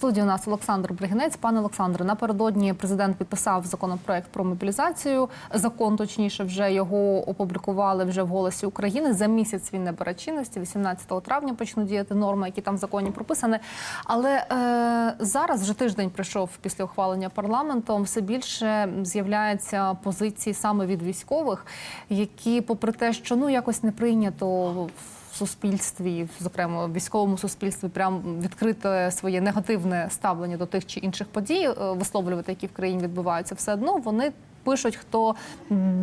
студії у нас Олександр Бригінець. Пане Олександре, напередодні президент підписав законопроект про мобілізацію. Закон, точніше, вже його опублікували вже в голосі України. За місяць він не бере чинності. 18 травня почнуть діяти норми, які там в законі прописані. Але е, зараз вже тиждень пройшов після ухвалення парламентом. Все більше з'являється позиції саме від військових, які, попри те, що ну якось не прийнято в суспільстві, зокрема в військовому суспільстві, прям відкрите своє негативне ставлення до тих чи інших подій, е, висловлювати, які в країні відбуваються, все одно вони. Пишуть, хто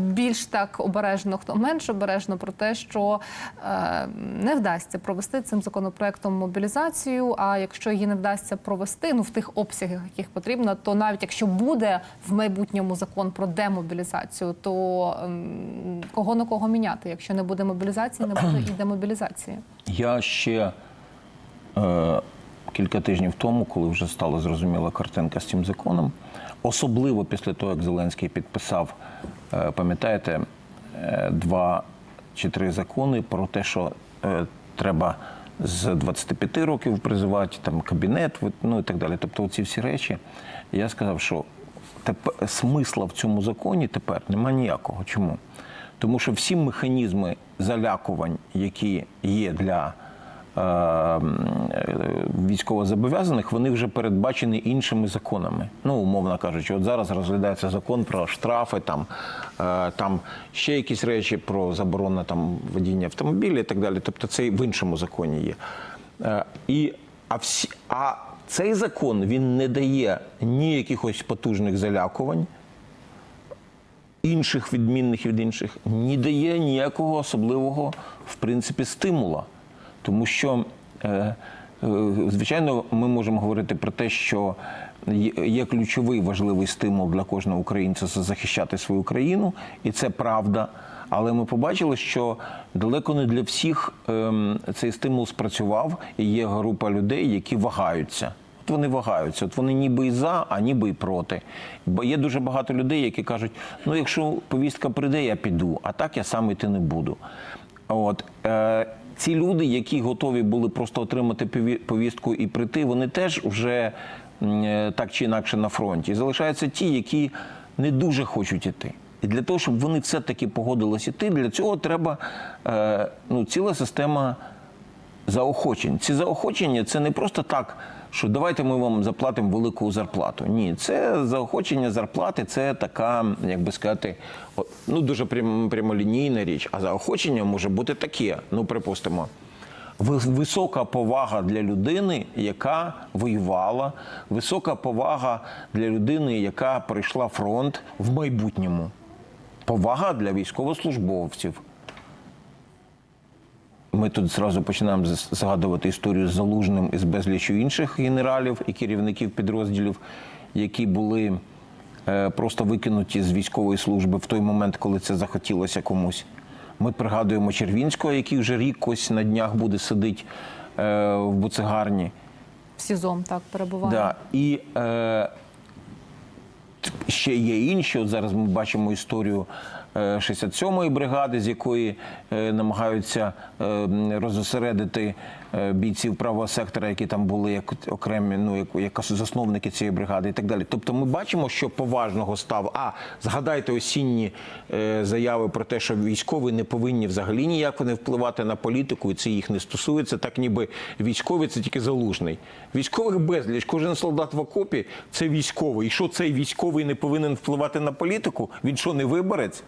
більш так обережно, хто менш обережно про те, що е, не вдасться провести цим законопроектом мобілізацію. А якщо її не вдасться провести, ну в тих обсягах, яких потрібно, то навіть якщо буде в майбутньому закон про демобілізацію, то ем, кого на кого міняти? Якщо не буде мобілізації, не буде і демобілізації. Я ще е, кілька тижнів тому, коли вже стала зрозуміла картинка з цим законом, особливо після того, як Зеленський підписав, е, пам'ятаєте, е, два чи три закони про те, що е, треба з 25 років призивати там кабінет, ну і так далі. Тобто, ці всі речі, я сказав, що тепер смисла в цьому законі тепер немає ніякого. Чому? Тому що всі механізми залякувань, які є для військовозобов'язаних, вони вже передбачені іншими законами. Ну, умовно кажучи, от зараз розглядається закон про штрафи, там, е, там ще якісь речі про заборону там, водіння автомобіля і так далі. Тобто це в іншому законі є. Е, і, а, всі, а цей закон він не дає ні якихось потужних залякувань інших відмінних від інших, не дає ніякого особливого, в принципі, стимула. Тому що, е, е, звичайно, ми можемо говорити про те, що є- ключовий важливий стимул для кожного українця це захищати свою країну, і це правда. Але ми побачили, що далеко не для всіх ем, цей стимул спрацював, і є група людей, які вагаються. От вони вагаються, от вони ніби і за, а ніби і проти. Бо є дуже багато людей, які кажуть: ну, якщо повістка прийде, я піду, а так я сам йти не буду. От е, ці люди, які готові були просто отримати повістку і прийти, вони теж вже е, так чи інакше на фронті. Залишаються ті, які не дуже хочуть іти. І для того, щоб вони все-таки погодились іти, для цього треба е, ну, ціла система заохочень. Ці заохочення це не просто так, що давайте ми вам заплатимо велику зарплату. Ні, це заохочення зарплати, це така, як би сказати, ну дуже прям, прямолінійна річ. А заохочення може бути таке. Ну, припустимо. Висока повага для людини, яка воювала, висока повага для людини, яка пройшла фронт в майбутньому. Повага для військовослужбовців. Ми тут зразу починаємо згадувати історію з Залужним і з безлічю інших генералів і керівників підрозділів, які були е, просто викинуті з військової служби в той момент, коли це захотілося комусь. Ми пригадуємо Червінського, який вже рік ось на днях буде сидить е, в буцегарні. В СІЗО так перебуває. Да. І е, ще є інші. От зараз ми бачимо історію 67-ї бригади, з якої е, намагаються е, розосередити е, бійців правого сектора, які там були як окремі, ну як, як засновники цієї бригади, і так далі. Тобто, ми бачимо, що поважного став. А згадайте осінні е, заяви про те, що військові не повинні взагалі ніяк не впливати на політику, і це їх не стосується. Так ніби військовий це тільки залужний. Військових безліч. Кожен солдат в окопі це військовий. І що цей військовий не повинен впливати на політику? Він що не виборець?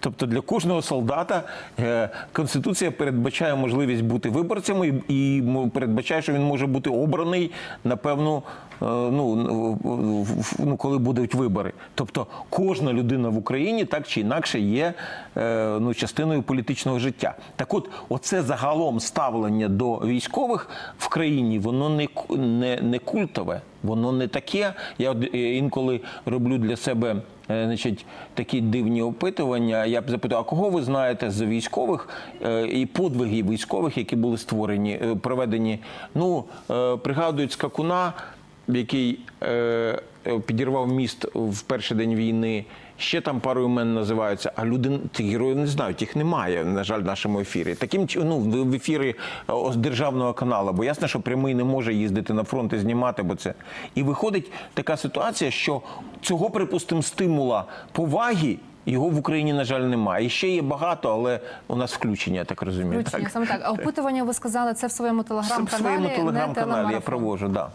Тобто для кожного солдата е, Конституція передбачає можливість бути виборцем і, передбачає, що він може бути обраний на певну, е, ну, ну, коли будуть вибори. Тобто кожна людина в Україні так чи інакше є е, ну, частиною політичного життя. Так от, оце загалом ставлення до військових в країні, воно не, не, не культове, воно не таке. Я інколи роблю для себе значить, такі дивні опитування. Я б запитав, а кого ви знаєте з військових е, і подвигів військових, які були створені, е, проведені? Ну, е, пригадують скакуна, який е, е, підірвав міст в перший день війни. Ще там пару імен називаються, а люди тих героїв не знають, їх немає, на жаль, в нашому ефірі. Таким ну, в ефірі е, державного каналу, бо ясно, що прямий не може їздити на фронт і знімати, бо це. І виходить така ситуація, що цього, припустимо, стимула поваги. Його в Україні, на жаль, немає. І ще є багато, але у нас включення, я так розумію. Включення так? саме так. А опитування ви сказали це в своєму телеграм-каналі. в своєму телеграм-каналі я проводжу, да.